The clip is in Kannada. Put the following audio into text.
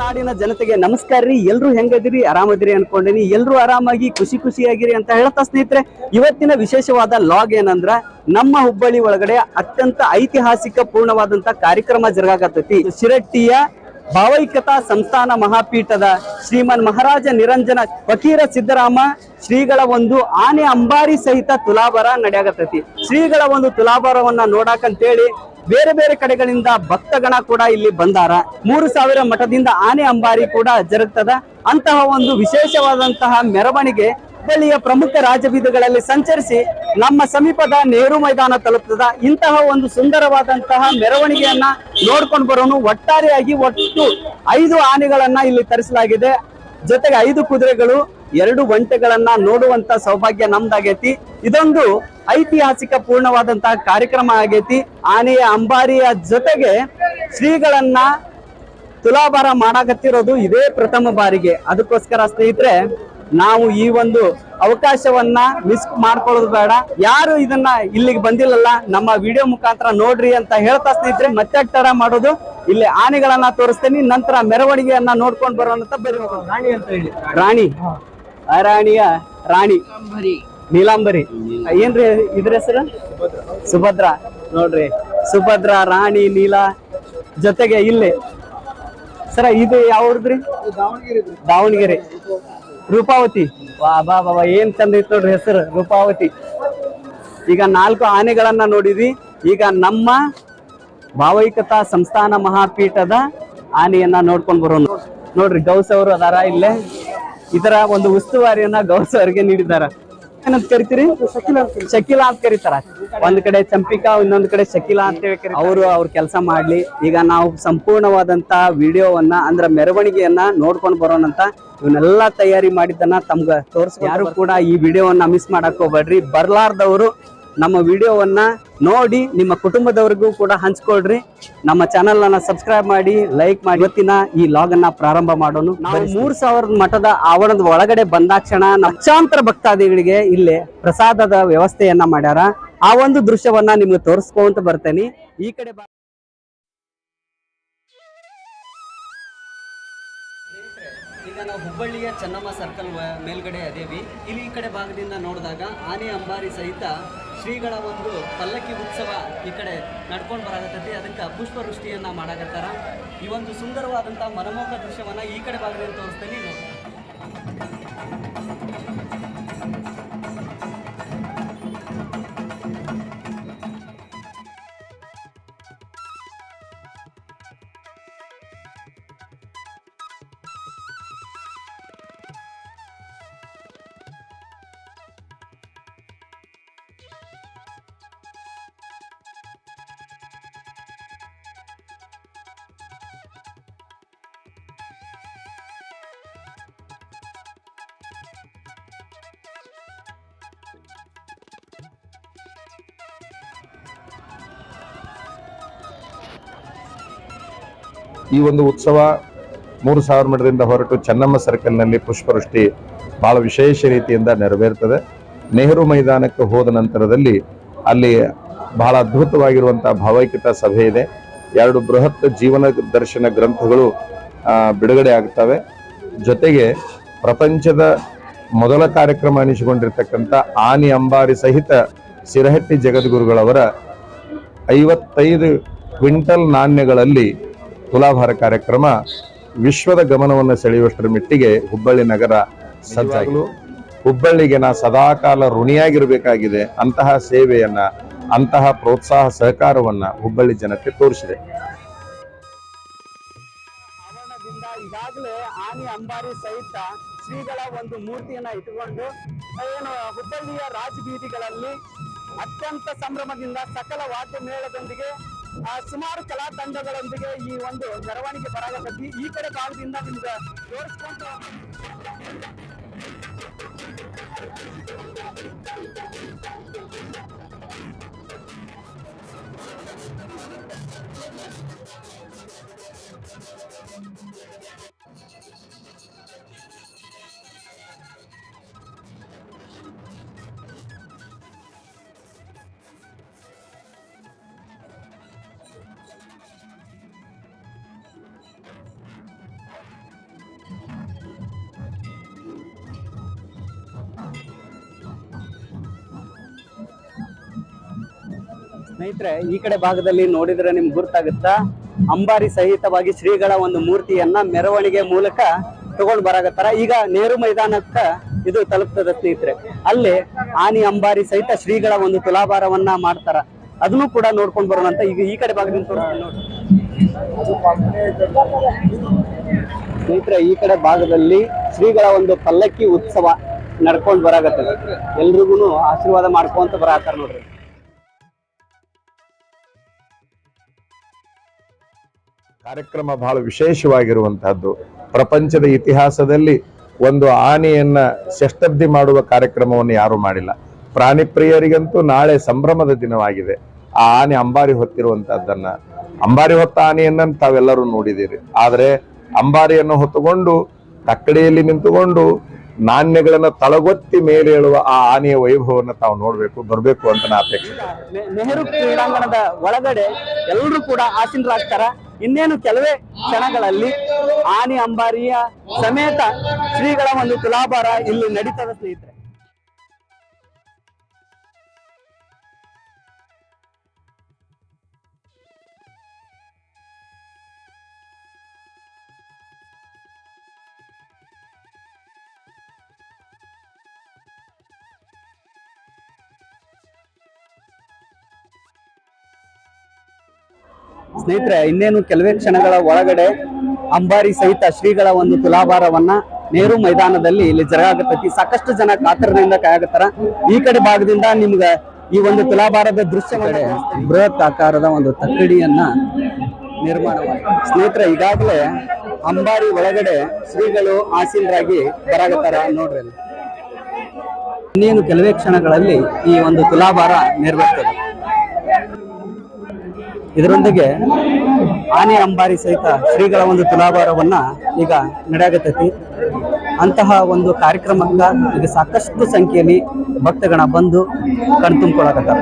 ನಾಡಿನ ಜನತೆಗೆ ನಮಸ್ಕಾರ ರೀ. ಎಲ್ರು ಹೆಂಗದಿರಿ? ಆರಾಮದಿರಿ ಅನ್ಕೊಂಡಿನಿ. ಎಲ್ರು ಆರಾಮಾಗಿ, ಖುಷಿ ಖುಷಿಯಾಗಿರಿ ಅಂತ ಹೇಳ್ತಾ ಸ್ನೇಹಿತರೆ, ಇವತ್ತಿನ ವಿಶೇಷವಾದ ಲಾಗ್ ಏನಂದ್ರ, ನಮ್ಮ ಹುಬ್ಬಳ್ಳಿ ಒಳಗಡೆ ಅತ್ಯಂತ ಐತಿಹಾಸಿಕ ಪೂರ್ಣವಾದಂತ ಕಾರ್ಯಕ್ರಮ ಜರುಗಾಕತ್ತೈತಿ. ಶಿರಟ್ಟಿಯ ಭಾವೈಕ್ಯತಾ ಸಂಸ್ಥಾನ ಮಹಾಪೀಠದ ಶ್ರೀಮನ್ ಮಹಾರಾಜ ನಿರಂಜನ ಫಕೀರ ಸಿದ್ದರಾಮ, ಶ್ರೀಗಳ ಒಂದು ಆನೆ ಅಂಬಾರಿ ಸಹಿತ ತುಲಾಭಾರ ನಡೆಯಾಗತ್ತೈತಿ ಶ್ರೀಗಳ ಒಂದು ತುಲಾಭಾರವನ್ನ ನೋಡಾಕಂತೇಳಿ ಬೇರೆ ಬೇರೆ ಕಡೆಗಳಿಂದ ಭಕ್ತಗಣ ಕೂಡ ಇಲ್ಲಿ ಬಂದಾರ. ಮೂರು ಸಾವಿರ ಮಠದಿಂದ ಆನೆ ಅಂಬಾರಿ ಕೂಡ ಜರುಗ್ತದ. ಅಂತಹ ಒಂದು ವಿಶೇಷವಾದಂತಹ ಮೆರವಣಿಗೆ ಹುಬ್ಬಳ್ಳಿಯ ಪ್ರಮುಖ ರಾಜಬೀದಿಗಳಲ್ಲಿ ಸಂಚರಿಸಿ ನಮ್ಮ ಸಮೀಪದ ನೆಹರು ಮೈದಾನ ತಲುಪ್ತದ ಇಂತಹ ಒಂದು ಸುಂದರವಾದಂತಹ ಮೆರವಣಿಗೆಯನ್ನ ನೋಡ್ಕೊಂಡು ಬರೋನು ಒಟ್ಟಾರೆಯಾಗಿ ಒಟ್ಟು ಐದು ಆನೆಗಳನ್ನ ಇಲ್ಲಿ ತರಿಸಲಾಗಿದೆ. ಜೊತೆಗೆ ಐದು ಕುದುರೆಗಳು, ಎರಡು ಒಂಟೆಗಳನ್ನ ನೋಡುವಂತ ಸೌಭಾಗ್ಯ ನಮ್ದಾಗೈತಿ. ಇದೊಂದು ಐತಿಹಾಸಿಕ ಪೂರ್ಣವಾದಂತಹ ಕಾರ್ಯಕ್ರಮ ಆಗೈತಿ. ಆನೆಯ ಅಂಬಾರಿಯ ಜೊತೆಗೆ ಶ್ರೀಗಳನ್ನ ತುಲಾಭಾರ ಮಾಡಾಕತ್ತಿರೋದು ಇದೇ ಪ್ರಥಮ ಬಾರಿಗೆ. ಅದಕ್ಕೋಸ್ಕರ ಸ್ನೇಹಿತರೆ ನಾವು ಈ ಒಂದು ಅವಕಾಶವನ್ನ ಮಿಸ್ ಮಾಡ್ಕೊಳ್ಳೋದು ಬೇಡ. ಯಾರು ಇದನ್ನ ಇಲ್ಲಿಗೆ ಬಂದಿಲ್ಲಲ್ಲ ನಮ್ಮ ವಿಡಿಯೋ ಮುಖಾಂತರ ನೋಡ್ರಿ ಅಂತ ಹೇಳ್ತಾ ಸ್ನೇಹಿತರೆ ಮತ್ತೆ ತರ ಮಾಡೋದು? ಇಲ್ಲಿ ಆನೆಗಳನ್ನ ತೋರಿಸ್ತೇನೆ ನಂತರ ಮೆರವಣಿಗೆಯನ್ನ ನೋಡ್ಕೊಂಡು ಬರೋಣ ಬರೀ ಹೋಗೋಣ. ರಾಣಿ ಅಂತ ಹೇಳಿ. ರಾಣಿ. ಆ ರಾಣಿಯ ರಾಣಿ. ನೀಲಾಂಬರಿ. ಏನ್ರಿ ಇದ್ರ ಹೆಸರು? ಸುಭದ್ರ. ನೋಡ್ರಿ. ಸುಭದ್ರ ರಾಣಿ ನೀಲಾ ಜೊತೆಗೆ ಇಲ್ಲಿ. ಸರ ಇದು ಯಾವ್ದ್ರಿ? ದಾವಣಗೆರೆ. ರೂಪಾವತಿ. ವಾ ಬಾ ಬಾ ಏನ್ ಚಂದ ಇತ್ತು ನೋಡ್ರಿ ಹೆಸರು, ರೂಪಾವತಿ. ಈಗ ನಾಲ್ಕು ಆನೆಗಳನ್ನ ನೋಡಿದ್ವಿ. ಈಗ ನಮ್ಮ ಭಾವೈಕತಾ ಸಂಸ್ಥಾನ ಮಹಾಪೀಠದ ಆನೆಯನ್ನ ನೋಡ್ಕೊಂಡ್ ಬರೋಣ. ನೋಡ್ರಿ ಗೌಸ್ ಅವರು ಅದಾರ ಇಲ್ಲೇ. ಇದರ ಒಂದು ಉಸ್ತುವಾರಿಯನ್ನ ಗೌಸ್ ಅವರಿಗೆ ಏನಂತ ಕರಿತೀರಿ? ಶಕಿಲಾ ಅಂತ ಕರೀತಾರ. ಒಂದ್ ಕಡೆ ಚಂಪಿಕಾ ಇನ್ನೊಂದ್ ಕಡೆ ಶಕಿಲಾ ಅಂತ ಹೇಳಿ ಅವರು ಅವ್ರ ಕೆಲಸ ಮಾಡ್ಲಿ. ಈಗ ನಾವು ಸಂಪೂರ್ಣವಾದಂತ ವಿಡಿಯೋವನ್ನ ಅಂದ್ರ ಮೆರವಣಿಗೆಯನ್ನ ನೋಡ್ಕೊಂಡ್ ಬರೋಣ ಅಂತ ಇವನ್ನೆಲ್ಲಾ ತಯಾರಿ ಮಾಡಿದ್ದನ್ನ ತಮ್ಗ ತೋರ್ಸ್ ಯಾರು ಕೂಡ ಈ ವಿಡಿಯೋವನ್ನ ಮಿಸ್ ಮಾಡಕ್ ಹೋಗ್ಬೇಡ್ರಿ. ಬರ್ಲಾರ್ದವರು ನಮ್ಮ ವಿಡಿಯೋವನ್ನ ನೋಡಿ ನಿಮ್ಮ ಕುಟುಂಬದವರಿಗೂ ಕೂಡ ಹಂಚ್ಕೊಳ್ರಿ. ನಮ್ಮ ಚಾನೆಲ್ ಅನ್ನ ಸಬ್ಸ್ಕ್ರೈಬ್ ಮಾಡಿ ಲೈಕ್ ಮಾಡಿ. ಇವತ್ತಿನ ಈ ಲಾಗ್ ಅನ್ನ ಪ್ರಾರಂಭ ಮಾಡೋಣ. ನಾವು ಮೂರ್ ಸಾವಿರದ ಮಠದ ಆವರಣದ ಒಳಗಡೆ ಬಂದಾಕ್ಷಣ ಲಕ್ಷಾಂತರ ಭಕ್ತಾದಿಗಳಿಗೆ ಇಲ್ಲಿ ಪ್ರಸಾದದ ವ್ಯವಸ್ಥೆಯನ್ನ ಮಾಡ್ಯಾರ. ಆ ಒಂದು ದೃಶ್ಯವನ್ನ ನಿಮ್ಗೆ ತೋರಿಸ್ಕೊಂತ ಬರ್ತೇನೆ. ಈ ಕಡೆ ಈಗ ನಾವು ಹುಬ್ಬಳ್ಳಿಯ ಚೆನ್ನಮ್ಮ ಸರ್ಕಲ್ ಮೇಲ್ಗಡೆ ಅದೇವಿ. ಇಲ್ಲಿ ಈ ಕಡೆ ಭಾಗದಿಂದ ನೋಡಿದಾಗ ಆನೆ, ಅಂಬಾರಿ ಸಹಿತ ಶ್ರೀಗಳ ಒಂದು ಪಲ್ಲಕ್ಕಿ ಉತ್ಸವ ಈ ಕಡೆ ನಡ್ಕೊಂಡು ಬರಾಕತ್ತೈತಿ. ಅದಕ್ಕೆ ಪುಷ್ಪವೃಷ್ಟಿಯನ್ನು ಮಾಡಾಕತ್ತಾರ. ಈ ಒಂದು ಸುಂದರವಾದಂಥ ಮನಮೋಹಕ ದೃಶ್ಯವನ್ನು ಈ ಕಡೆ ಭಾಗದಿಂದ ತೋರಿಸ್ತೇನೆ. ಈ ಒಂದು ಉತ್ಸವ ಮೂರು ಸಾವಿರ ಮಠದಿಂದ ಹೊರಟು ಚೆನ್ನಮ್ಮ ಸರ್ಕಲ್ನಲ್ಲಿ ಪುಷ್ಪವೃಷ್ಟಿ ಬಹಳ ವಿಶೇಷ ರೀತಿಯಿಂದ ನೆರವೇರ್ತದೆ. ನೆಹರು ಮೈದಾನಕ್ಕೆ ಹೋದ ನಂತರದಲ್ಲಿ ಅಲ್ಲಿ ಬಹಳ ಅದ್ಭುತವಾಗಿರುವಂಥ ಭಾವೈಕ್ಯತಾ ಸಭೆ ಇದೆ. ಎರಡು ಬೃಹತ್ ಜೀವನ ದರ್ಶನ ಗ್ರಂಥಗಳು ಬಿಡುಗಡೆ ಆಗ್ತವೆ. ಜೊತೆಗೆ ಪ್ರಪಂಚದ ಮೊದಲ ಕಾರ್ಯಕ್ರಮ ಅನಿಸಿಕೊಂಡಿರ್ತಕ್ಕಂಥ ಆನಿ ಅಂಬಾರಿ ಸಹಿತ ಸಿರಹಟ್ಟಿ ಜಗದ್ಗುರುಗಳವರ ಐವತ್ತೈದು ಕ್ವಿಂಟಲ್ ನಾಣ್ಯಗಳಲ್ಲಿ ತುಲಾಭಾರ ಕಾರ್ಯಕ್ರಮ ವಿಶ್ವದ ಗಮನವನ್ನು ಸೆಳೆಯುವಷ್ಟರ ಮಟ್ಟಿಗೆ ಹುಬ್ಬಳ್ಳಿ ನಗರ ಸಜ್ಜಾಗಲು ಹುಬ್ಬಳ್ಳಿಗೆ ನಾ ಸದಾಕಾಲ ಋಣಿಯಾಗಿರಬೇಕಾಗಿದೆ. ಅಂತಹ ಸೇವೆಯನ್ನ, ಅಂತಹ ಪ್ರೋತ್ಸಾಹ ಸಹಕಾರವನ್ನ ಹುಬ್ಬಳ್ಳಿ ಜನಕ್ಕೆ ತೋರಿಸಿದೆ. ಈಗಾಗಲೇ ಆನೆ ಅಂಬಾರಿ ಸಹಿತ ಶ್ರೀಗಳ ಒಂದು ಮೂರ್ತಿಯನ್ನ ಇಟ್ಟುಕೊಂಡು, ಏನು ಹುಬ್ಬಳ್ಳಿಯ ರಾಜಬೀದಿಗಳಲ್ಲಿ ಅತ್ಯಂತ ಸಂಭ್ರಮದಿಂದ ಸಕಲ ವಾದ್ಯ ಮೇಳದೊಂದಿಗೆ ಸುಮಾರು ಕಲಾ ತಂಡಗಳೊಂದಿಗೆ ಈ ಒಂದು ಮೆರವಣಿಗೆ ಬರಾಗತ್ತಿ ಈ ಕಡೆ ಭಾಗದಿಂದ ನಿಮ್ಗೆ ತೋರಿಸ್ಕೊಂಡು ಸ್ನೇಹಿತರೆ, ಈ ಕಡೆ ಭಾಗದಲ್ಲಿ ನೋಡಿದ್ರೆ ನಿಮ್ಗೆ ಗುರ್ತಾಗುತ್ತಾ, ಅಂಬಾರಿ ಸಹಿತವಾಗಿ ಶ್ರೀಗಳ ಒಂದು ಮೂರ್ತಿಯನ್ನ ಮೆರವಣಿಗೆ ಮೂಲಕ ತಗೊಂಡ್ ಬರಾಗತ್ತಾರ ಈಗ ನೇರು ಮೈದಾನಕ್ಕ ಇದು ತಲುಪ್ತದ ಸ್ನೇಹಿತರೆ. ಅಲ್ಲಿ ಆನಿ ಅಂಬಾರಿ ಸಹಿತ ಶ್ರೀಗಳ ಒಂದು ತುಲಾಭಾರವನ್ನ ಮಾಡ್ತಾರ. ಅದನ್ನು ಕೂಡ ನೋಡ್ಕೊಂಡ್ ಬರೋಣ ಅಂತ ಈಗ ಈ ಕಡೆ ಭಾಗದಿಂದ ತೋರಿಸ್ತೀನಿ ನೋಡಿ ಸ್ನೇಹಿತರೆ, ಈ ಕಡೆ ಭಾಗದಲ್ಲಿ ಶ್ರೀಗಳ ಒಂದು ಪಲ್ಲಕ್ಕಿ ಉತ್ಸವ ನಡ್ಕೊಂಡ್ ಬರಾಗತ್ತೆ ಎಲ್ರಿಗೂ ಆಶೀರ್ವಾದ ಮಾಡ್ಕೊಂತ ಬರಾತಾರ ನೋಡ್ರಿ. ಕಾರ್ಯಕ್ರಮ ಬಹಳ ವಿಶೇಷವಾಗಿರುವಂತಹದ್ದು. ಪ್ರಪಂಚದ ಇತಿಹಾಸದಲ್ಲಿ ಒಂದು ಆನೆಯನ್ನ ಷಷ್ಟಬ್ದಿ ಮಾಡುವ ಕಾರ್ಯಕ್ರಮವನ್ನು ಯಾರು ಮಾಡಿಲ್ಲ. ಪ್ರಾಣಿ ಪ್ರಿಯರಿಗಂತೂ ನಾಳೆ ಸಂಭ್ರಮದ ದಿನವಾಗಿದೆ. ಆ ಆನೆ ಅಂಬಾರಿ ಹೊತ್ತಿರುವಂತಹದ್ದನ್ನ. ಅಂಬಾರಿ ಹೊತ್ತ ಆನೆಯನ್ನ ತಾವೆಲ್ಲರೂ ನೋಡಿದ್ದೀರಿ. ಆದರೆ ಅಂಬಾರಿಯನ್ನು ಹೊತ್ತುಕೊಂಡು, ತಕ್ಕಡಿಯಲ್ಲಿ ನಿಂತುಕೊಂಡು, ನಾಣ್ಯಗಳನ್ನ ತಳಗೊತ್ತಿ ಮೇಲೇಳುವ ಆ ಆನೆಯ ವೈಭವವನ್ನು ತಾವು ನೋಡ್ಬೇಕು, ಬರಬೇಕು ಅಂತ ನಾ ಅಪೇಕ್ಷೆ ನೆಹರು ಕ್ರೀಡಾಂಗಣದ ಒಳಗಡೆ ಎಲ್ಲರೂ ಕೂಡ ಆಸೀನರಾಗ್ತಾರ? ಇನ್ನೇನು ಕೆಲವೇ ಕ್ಷಣಗಳಲ್ಲಿ ಆನೆ ಅಂಬಾರಿಯ ಸಮೇತ ಶ್ರೀಗಳ ಒಂದು ತುಲಾಭಾರ ಇಲ್ಲಿ ನಡೀತದೆ ಸ್ನೇಹಿತರೆ. ಸ್ನೇಹಿತರೆ ಇನ್ನೇನು ಕೆಲವೇ ಕ್ಷಣಗಳ ಒಳಗಡೆ ಅಂಬಾರಿ ಸಹಿತ ಶ್ರೀಗಳ ಒಂದು ತುಲಾಭಾರವನ್ನ ನೇರು ಮೈದಾನದಲ್ಲಿ ಇಲ್ಲಿ ಜರಗಾಗತ್ತೈತಿ ಸಾಕಷ್ಟು ಜನ ಕಾತರದಿಂದ ಕಾಯಾಗತ್ತಾರ ಈ ಕಡೆ ಭಾಗದಿಂದ ನಿಮ್ಗ ಈ ಒಂದು ತುಲಾಭಾರದ ದೃಶ್ಯ ಬೃಹತ್ ಆಕಾರದ ಒಂದು ತಕ್ಕಡಿಯನ್ನ ನಿರ್ಮಾಣ ಮಾಡಿ ಸ್ನೇಹಿತರೆ ಈಗಾಗಲೇ ಅಂಬಾರಿ ಒಳಗಡೆ ಶ್ರೀಗಳು ಆಸೀನರಾಗಿ ಬರಾಗತ್ತಾರ ನೋಡ್ರಿ. ಇನ್ನೇನು ಕೆಲವೇ ಕ್ಷಣಗಳಲ್ಲಿ ಈ ಒಂದು ತುಲಾಭಾರ ನೆರವೇರ್ತದೆ. ಇದರೊಂದಿಗೆ ಆನೆ ಅಂಬಾರಿ ಸಹಿತ ಶ್ರೀಗಳ ಒಂದು ತುಲಾಭಾರವನ್ನ ಈಗ ನಡೆಯಾಗತೈತಿ ಅಂತಹ ಒಂದು ಕಾರ್ಯಕ್ರಮಕ್ಕ ಈಗ ಸಾಕಷ್ಟು ಸಂಖ್ಯೆಯಲ್ಲಿ ಭಕ್ತಗಣ ಬಂದು ಕಣ್ತುಂಬಿಕೊಳ್ಳಕತ್ತಾರ